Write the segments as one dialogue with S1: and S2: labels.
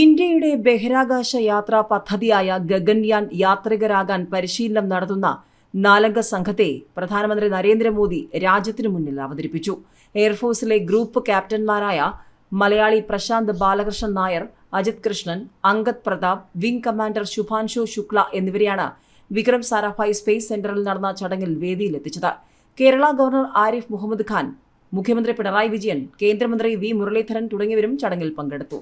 S1: ഇന്ത്യയുടെ ബഹിരാകാശ യാത്രാ പദ്ധതിയായ ഗഗൻയാൻ യാത്രികരാകാൻ പരിശീലനം നടത്തുന്ന നാലംഗ സംഘത്തെ പ്രധാനമന്ത്രി നരേന്ദ്രമോദി രാജ്യത്തിനു മുന്നിൽ അവതരിപ്പിച്ചു എയർഫോഴ്സിലെ group ക്യാപ്റ്റന്മാരായ Malayali Prashant Balakrishnan Nair Ajith Krishnan അങ്കദ് Pratap wing commander Shubhanshu Shukla എന്നിവരെയാണ് വിക്രം സാരാഭായ് സ്പേസ് സെന്ററിൽ നടന്ന ചടങ്ങിൽ വേദിയിലെത്തിച്ചത് കേരള ഗവർണർ ആരിഫ് മുഹമ്മദ് ഖാൻ മുഖ്യമന്ത്രി പിണറായി വിജയൻ കേന്ദ്രമന്ത്രി വി മുരളീധരൻ തുടങ്ങിയവരും ചടങ്ങിൽ പങ്കെടുത്തു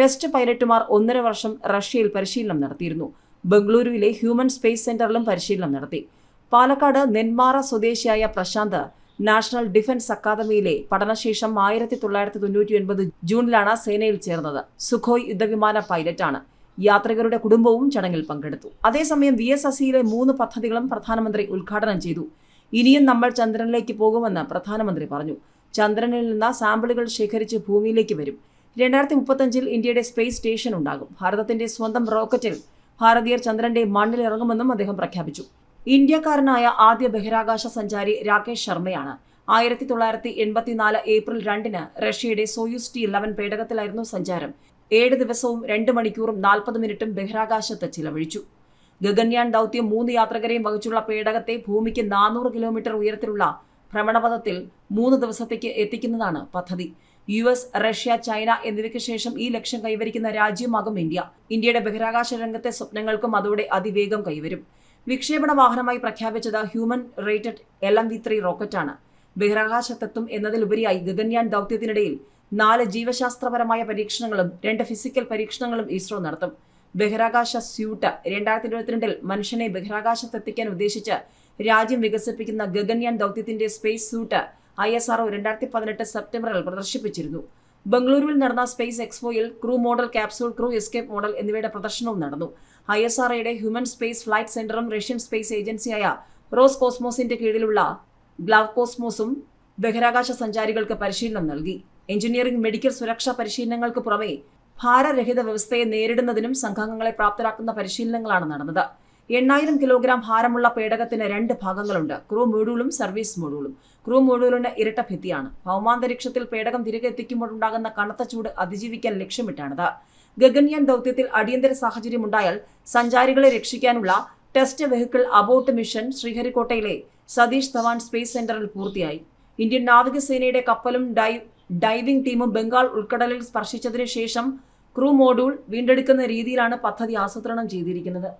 S1: ടെസ്റ്റ് പൈലറ്റുമാർ ഒന്നര വർഷം റഷ്യയിൽ പരിശീലനം നടത്തിയിരുന്നു ബംഗളൂരുവിലെ ഹ്യൂമൻ സ്പേസ് സെന്ററിലും പരിശീലനം നടത്തി പാലക്കാട് നെന്മാറ സ്വദേശിയായ പ്രശാന്ത് നാഷണൽ ഡിഫൻസ് അക്കാദമിയിലെ പഠനശേഷം ആയിരത്തി തൊള്ളായിരത്തി തൊണ്ണൂറ്റി ഒൻപത് ജൂണിലാണ് സേനയിൽ ചേർന്നത് സുഖോയ് യുദ്ധവിമാന പൈലറ്റാണ് യാത്രികരുടെ കുടുംബവും ചടങ്ങിൽ പങ്കെടുത്തു അതേസമയം വി എസ് എസ്സിയിലെ മൂന്ന് പദ്ധതികളും പ്രധാനമന്ത്രി ഉദ്ഘാടനം ചെയ്തു ഇനിയും നമ്മൾ ചന്ദ്രനിലേക്ക് പോകുമെന്ന് പ്രധാനമന്ത്രി പറഞ്ഞു ചന്ദ്രനിൽ നിന്ന് സാമ്പിളുകൾ ശേഖരിച്ച് ഭൂമിയിലേക്ക് വരും രണ്ടായിരത്തി മുപ്പത്തഞ്ചിൽ ഇന്ത്യയുടെ സ്പേസ് സ്റ്റേഷൻ ഉണ്ടാകും ഭാരതത്തിന്റെ സ്വന്തം റോക്കറ്റിൽ ഭാരതീയർ ചന്ദ്രന്റെ മണ്ണിൽ ഇറങ്ങുമെന്നും അദ്ദേഹം പ്രഖ്യാപിച്ചു ഇന്ത്യക്കാരനായ ആദ്യ ബഹിരാകാശ സഞ്ചാരി രാകേഷ് ശർമ്മയാണ് ആയിരത്തി തൊള്ളായിരത്തി എൺപത്തിനാല് ഏപ്രിൽ രണ്ടിന് റഷ്യയുടെ സോയൂസ് ടി ഇലവൻ പേടകത്തിലായിരുന്നു സഞ്ചാരം ഏഴ് ദിവസവും രണ്ട് മണിക്കൂറും നാൽപ്പത് മിനിറ്റും ബഹിരാകാശത്ത് ചിലവഴിച്ചു ഗഗൻയാൻ ദൗത്യം മൂന്ന് യാത്രികരെയും വഹിച്ചുള്ള പേടകത്തെ ഭൂമിക്ക് നാനൂറ് കിലോമീറ്റർ ഉയരത്തിലുള്ള ഭ്രമണപഥത്തിൽ മൂന്ന് ദിവസത്തേക്ക് എത്തിക്കുന്നതാണ് പദ്ധതി യു എസ് റഷ്യ ചൈന എന്നിവയ്ക്ക് ശേഷം ഈ ലക്ഷ്യം കൈവരിക്കുന്ന രാജ്യമാകും ഇന്ത്യ ഇന്ത്യയുടെ ബഹിരാകാശ രംഗത്തെ സ്വപ്നങ്ങൾക്കും അതോടെ അതിവേഗം കൈവരും വിക്ഷേപണ വാഹനമായി പ്രഖ്യാപിച്ചത് human rated L M V three റോക്കറ്റാണ് ബഹിരാകാശത്തെത്തും എന്നതിലുപരിയായി ഗഗൻയാൻ ദൗത്യത്തിനിടയിൽ നാല് ജീവശാസ്ത്രപരമായ പരീക്ഷണങ്ങളും രണ്ട് ഫിസിക്കൽ പരീക്ഷണങ്ങളും ഇസ്രോ നടത്തും ബഹിരാകാശ സ്യൂട്ട് രണ്ടായിരത്തി ഇരുപത്തിരണ്ടിൽ മനുഷ്യനെ ബഹിരാകാശത്തെത്തിക്കാൻ ഉദ്ദേശിച്ച് രാജ്യം വികസിപ്പിക്കുന്ന ഗഗൻയാൻ ദൗത്യത്തിന്റെ space suit I S R O രണ്ടായിരത്തി പതിനെട്ട് സെപ്റ്റംബറിൽ പ്രദർശിപ്പിച്ചിരുന്നു ബംഗളൂരുവിൽ നടന്ന സ്പേസ് എക്സ്പോയിൽ crew model capsule crew escape model എന്നിവയുടെ പ്രദർശനവും നടന്നു ഐ എസ് ആർ ഒയുടെ ഹ്യൂമൻ സ്പേസ് ഫ്ലൈറ്റ് സെന്ററും റഷ്യൻ സ്പേസ് ഏജൻസിയായ റോസ് കോസ്മോസിന്റെ കീഴിലുള്ള ഗ്ലാവ് കോസ്മോസും ബഹിരാകാശ സഞ്ചാരികൾക്ക് പരിശീലനം നൽകി എഞ്ചിനീയറിംഗ് മെഡിക്കൽ സുരക്ഷാ പരിശീലനങ്ങൾക്ക് പുറമെ ഭാരരഹിത വ്യവസ്ഥയെ നേരിടുന്നതിനും സംഘാംഗങ്ങളെ പ്രാപ്തരാക്കുന്ന പരിശീലനങ്ങളാണ് നടന്നത് എണ്ണായിരം കിലോഗ്രാം ഭാരമുള്ള പേടകത്തിന് രണ്ട് ഭാഗങ്ങളുണ്ട് ക്രൂ മൊഡ്യൂളും സർവീസ് മൊഡ്യൂളും ക്രൂ മൊഡ്യൂളിന് ഇരട്ട ഭിത്തിയാണ് ഭൗമാന്തരീക്ഷത്തിൽ പേടകം തിരികെ എത്തിക്കുമ്പോഴുണ്ടാകുന്ന കനത്ത ചൂട് അതിജീവിക്കാൻ ലക്ഷ്യമിട്ടാണിത് ഗഗൻയാൻ ദൗത്യത്തിൽ അടിയന്തര സാഹചര്യമുണ്ടായാൽ സഞ്ചാരികളെ രക്ഷിക്കാനുള്ള ടെസ്റ്റ് വെഹിക്കിൾ അബോട്ട് മിഷൻ ശ്രീഹരിക്കോട്ടയിലെ സതീഷ് ധവാൻ സ്പേസ് സെന്ററിൽ പൂർത്തിയായി ഇന്ത്യൻ നാവികസേനയുടെ കപ്പലും ഡൈവ് ഡൈവിംഗ് ടീമും ബംഗാൾ ഉൾക്കടലിൽ സ്പർശിച്ചതിനു ശേഷം ക്രൂ മോഡ്യൂൾ വീണ്ടെടുക്കുന്ന രീതിയിലാണ് പദ്ധതി ആസൂത്രണം ചെയ്തിരിക്കുന്നത്